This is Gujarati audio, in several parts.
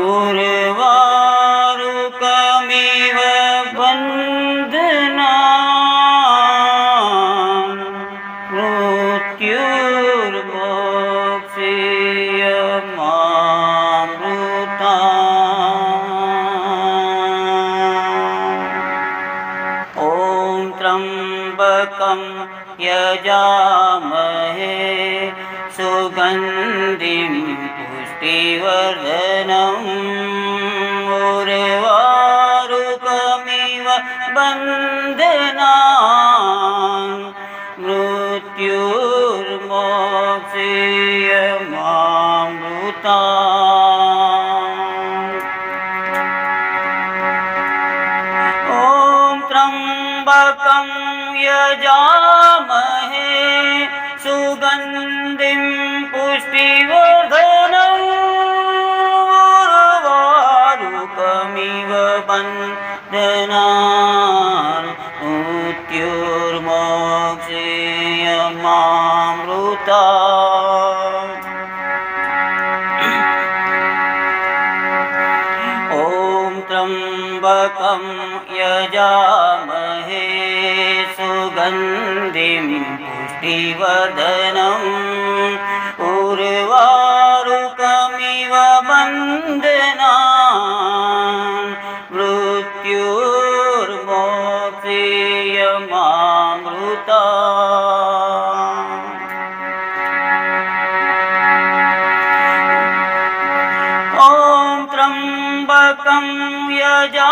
उर्वारुकमिव बन्धना मृत्युर्मोक्षीयमामृता ॐ त्र्यम्बकं यजामहे सुगन्धिं पुष्टिवर्धनम् उर्वारुकमिव बन्धना मृत्युर्मोक्षीयमामृता ॐ त्र्यम्बकं यजामहे सुगन्धिं पुष्टिवर्धनम् वदनम् उर्वारुकमिव वन्दना मृत्युर्मोय ॐ त्र्यम्बकं यजा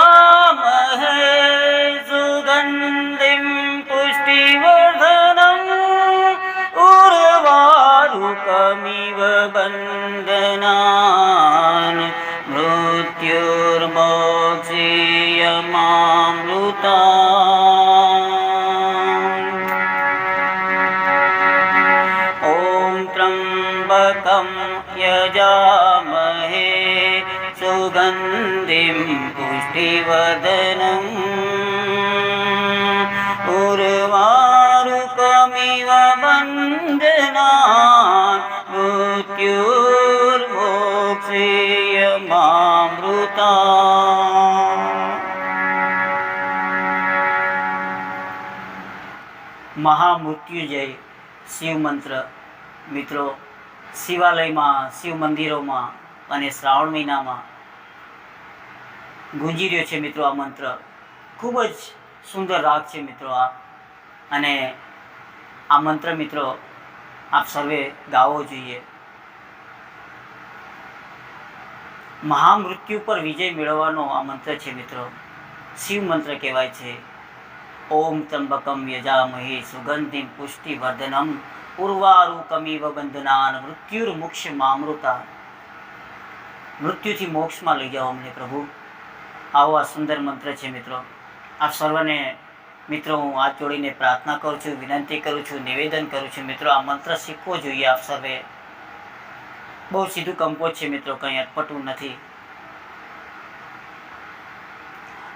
बन्धनान् मृत्युर्मोक्षीयमामृता ॐ त्र्यम्बकं यजामहे सुगन्धिं पुष्टिवर्धनम्। उर्वारुकमिव बन्धना મહામૃત્યુજય શિવ મંત્ર મિત્રો શિવાલયમાં શિવ મંદિરોમાં અને શ્રાવણ મહિનામાં ગુંજી રહ્યો છે મિત્રો આ મંત્ર. ખૂબ જ સુંદર રાગ છે મિત્રો આ. અને આ મંત્ર મિત્રો આપ સર્વે ગાવો જોઈએ. મહામૃત્યુ પર વિજય મેળવવાનો આ મંત્ર છે મિત્રો. શિવ મંત્ર કહેવાય છે. ઓમ ત્રંબકમ યજામહે સુગંધિમ પુષ્ટિવર્ધનમ બંધનાન મૃત્યુર્મુક્ષ મામૃતા મૃત્યુથી મોક્ષમાં લઈ જાઓ અમને પ્રભુ. આવો આ સુંદર મંત્ર છે મિત્રો. આપ સર્વને મિત્રો હું હાથ જોડીને પ્રાર્થના કરું છું, વિનંતી કરું છું, નિવેદન કરું છું. મિત્રો, આ મંત્ર શીખવો જોઈએ આપ સર્વે. બહુ સીધું કંપોઝ છે મિત્રો, કંઈ અટપટું નથી.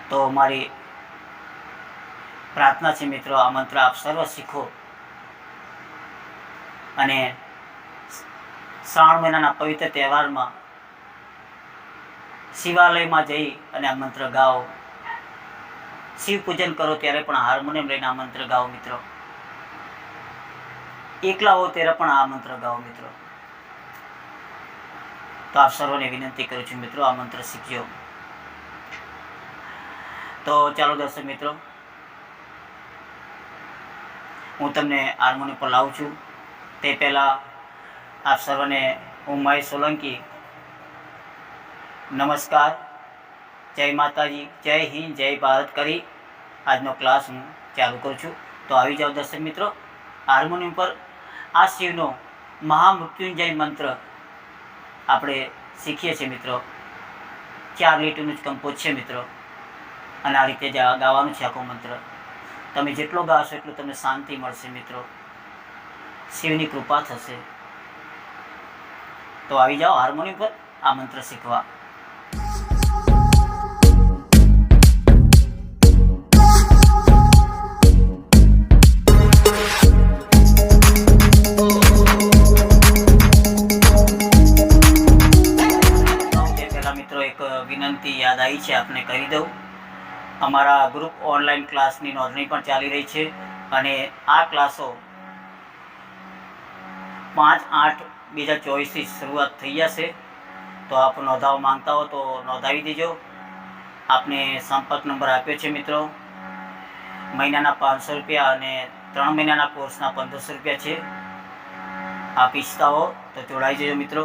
તો મારી પ્રાર્થના છે મિત્રો, આ મંત્ર આપ સર્વ શીખો. અને શ્રાવણ મહિનાના પવિત્ર તહેવારમાં શિવાલયમાં જઈ અને આ મંત્ર ગાઓ. શિવ પૂજન કરો ત્યારે પણ હાર્મોનિયમ લઈને આ મંત્ર ગાઓ મિત્રો. એકલા હો ત્યારે પણ આ મંત્ર ગાઓ મિત્રો. તો આપ સર્વને વિનંતી કરું છું મિત્રો, આ મંત્ર શીખજો. તો ચાલો દર્શક મિત્રો હું તમને હાર્મોનિયમ પર લાવું છું. તે પહેલાં આપ સર્વને હું મહેશ સોલંકી. નમસ્કાર. જય માતાજી. જય હિન્દ, જય ભારત કરી. આજનો ક્લાસ હું ચાલુ કરું છું. તો આવી જાઓ દર્શક મિત્રો. હાર્મોનિયમ પર આ શિવનો મહામૃત્યુંજય મંત્ર આપણે શીખીએ છીએ મિત્રો. ચાર લીટીનું જ કંપોઝ છે મિત્રો. અને આ રીતે જ ગાવાનું છે આખો મંત્ર. તમે જેટલો ગાશો એટલું તમને શાંતિ મળશે મિત્રો. શિવની કૃપા થશે. તો આવી જાઓ હાર્મોનિયમ પર આ મંત્ર શીખવા. અમારા ગ્રુપ ઓનલાઈન ક્લાસની નોંધણી પણ ચાલી રહી છે અને આ ક્લાસો પાંચ આઠ બે હજાર ચોવીસથી શરૂઆત થઈ જશે. તો આપ નોંધાવવા માંગતા હો તો નોંધાવી દેજો. આપને સંપર્ક નંબર આપ્યો છે મિત્રો. મહિનાના પાંચસો રૂપિયા અને ત્રણ મહિનાના કોર્સના પંદરસો રૂપિયા છે. આપ ઈચ્છતા હો તો જોડાઈ જજો મિત્રો.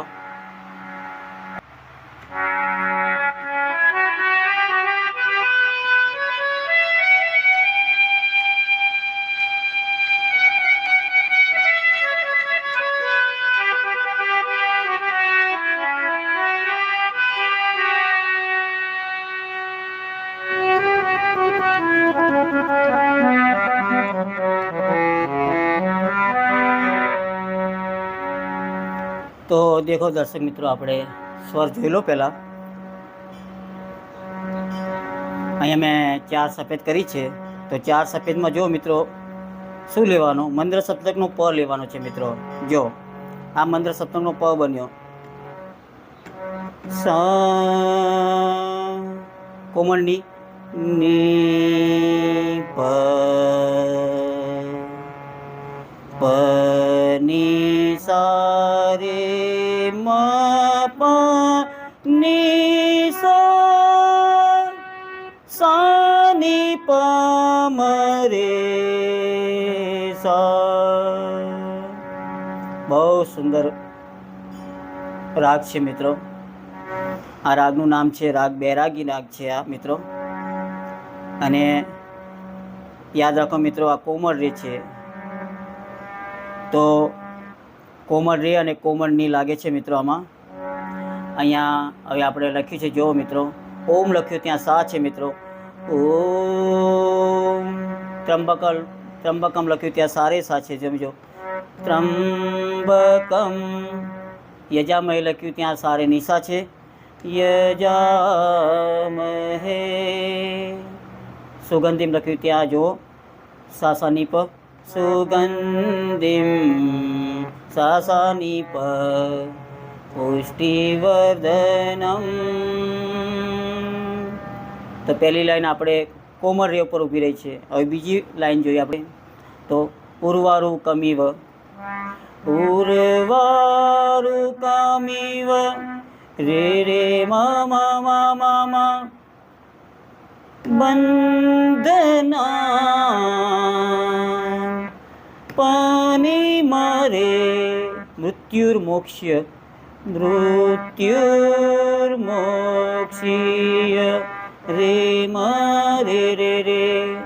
તો દેખો દર્શક મિત્રો, આપણે સ્વર જોઈ લો પહેલાં. અહીંયા મેં ચાર સફેદ કરી છે. તો ચાર સફેદમાં જો મિત્રો, શું લેવાનું? મંદ્ર સપ્તકનો પ લેવાનો છે મિત્રો. જો, આ મંદ્ર સપ્તકનો પ બન્યો. સ, કોમળની ની, પ પની મ પ ની સા સાની પ સા બહુ સુંદર રાગ છે મિત્રો. આ રાગનું નામ છે રાગ બેરાગી રાગ છે આ મિત્રો. અને યાદ રાખો મિત્રો, આ કોમળ રે છે. તો કોમળ રે અને કોમળની લાગે છે મિત્રો આમાં. અહીંયા હવે આપણે લખ્યું છે જો મિત્રો. ઓમ લખ્યું ત્યાં સા છે મિત્રો. ઓમ ત્રંબકલ ત્રંબકમ લખ્યું ત્યાં સારે સા છે સમજો ત્રંબકમ યજામય લખ્યું ત્યાં સારે નિશા છે. યજામહે. સુગંધિમ લખ્યું ત્યાં જો સાસાની પ. સુગંધિમ. સાસાની પ પુષ્ટિવર્ધનમ તો પહેલી લાઈન આપણે કોમર રે ઉપર ઊભી રહી છે. હવે બીજી લાઈન જોઈએ આપણે. તો ઉર્વારુ કમીવ. ઉર્વારુ કમીવ. રે રે મા મા મા બંધના મૃત્યુર્મોક્ષ્ય, મૃત્યુર્મોક્ષીય. રે મારે રે રે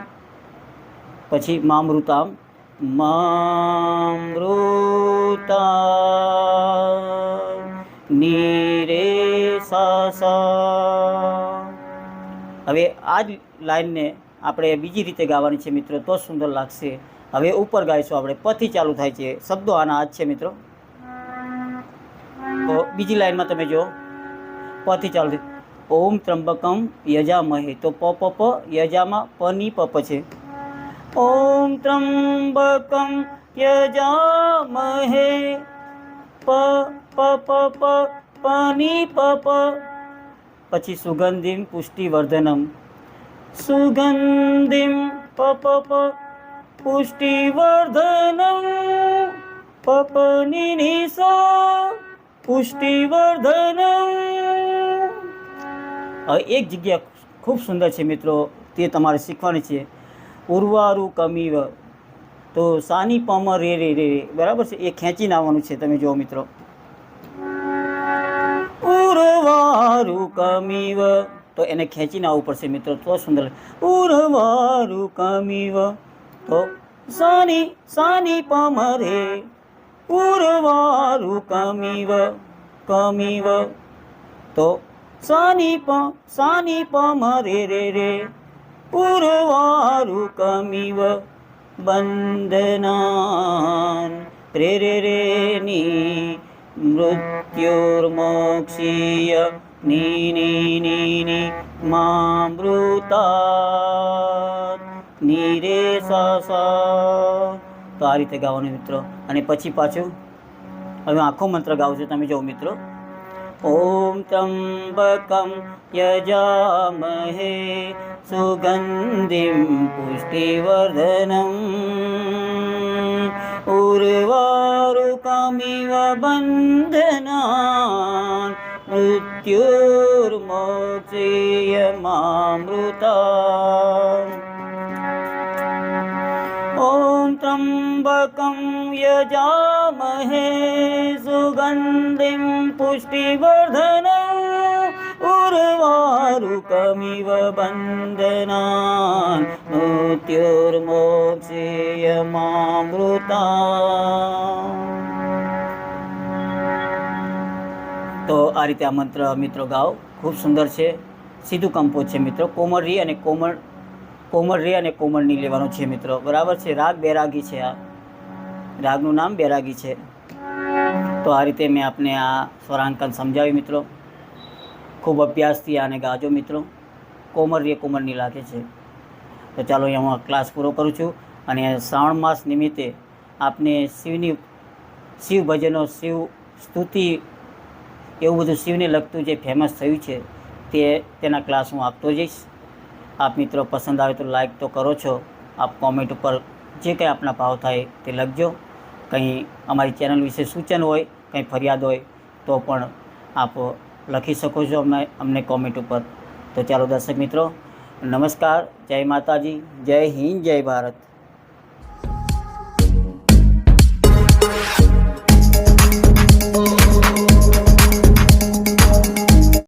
પછી મામૃતામ મામૃતા નીરે સાસા હવે આ જ લાઈનને આપણે બીજી રીતે ગાવાની છે મિત્રો, તો સુંદર લાગશે. હવે ઉપર ગાઈશું આપણે, પથી ચાલુ થાય છે. શબ્દો આના આજ છે મિત્રો. તો બીજી લાઈનમાં તમે જો પથી ચાલુ થાય ઓમ ત્રંબકમ યજામહે. તો પ પ પ, યજામાં પની પ પ છે. ઓમ ત્રંબકમ યજામહે. પ પ પ પ, પની પ પ. પછી સુગંધિમ પુષ્ટિવર્ધનમ. સુગંધિમ પ પ પ, પુષ્ટિવર્ધનમ. પપની નિશા પુષ્ટિવર્ધનમ હવે એક જગ્યા ખૂબ સુંદર છે મિત્રો, તે તમારે શીખવાની છે. ઉર્વારુ કમીવ. તો સાની પમર રે રે રે બરાબર છે? એ ખેંચીને આવવાનું છે, તમે જુઓ મિત્રો. ઉર્વારુ કમીવ. તો એને ખેંચીને આવવું પડશે મિત્રો, તો સુંદર. ઉર્વારુ કમીવ. તો સાની સાની પમ पूर्वारुकमिव कमिव। तो सनिप सनिपमरे रे रे। रे कुरुवारुकमिव बे रेणी नि मामृता निरे स। તો આ રીતે ગાવાનું મિત્રો. અને પછી પાછું, હવે આખો મંત્ર ગાઉં છું, તમે જો મિત્રો. ઓમ ત્રંબકમ યજામહે સુગંધિમ પુષ્ટિવર્ધનમ. ઉર્વારુ કમિવ બંધના મૃત્યુર્મોચેય મામૃતા त्र्यम्बकं यजामहे सुगन्धिं पुष्टिवर्धनम् उर्वारुकमिव बन्धनान् मृत्युर्मोक्षीय मामृता તો આ રીતે આ મંત્ર મિત્રો ગાઓ ખૂબ સુંદર છે સીધું કંપોઝ છે મિત્રો કોમળ રી અને કોમળ કોમળ રે અને કોમળની લેવાનો છે મિત્રો બરાબર છે રાગ બેરાગી છે આ રાગનું નામ બેરાગી છે. તો આ રીતે મેં આપને આ સ્વરાંકન સમજાવ્યું મિત્રો. ખૂબ અભ્યાસથી આને ગાજો મિત્રો. કોમર રે કોમરની લાગે છે. તો ચાલો અહીંયા હું ક્લાસ પૂરો કરું છું અને શ્રાવણ માસ નિમિત્તે આપને શિવની શિવ ભજનો, શિવ સ્તુતિ એવું બધું શિવને લગતું જે ફેમસ થયું છે તે તેના ક્લાસ હું આપતો જઈશ. આપ મિત્રો પસંદ આવે તો લાઈક તો કરો છો. આપ કોમેન્ટ ઉપર જે કંઈ આપના ભાવ થાય તે લખજો. કંઈ અમારી ચેનલ વિશે સૂચન હોય, કંઈ ફરિયાદ હોય, તો પણ આપ લખી શકો છો અમને અમને કોમેન્ટ ઉપર. તો ચાલો દર્શક મિત્રો, નમસ્કાર, જય માતાજી, જય હિન્દ, જય ભારત.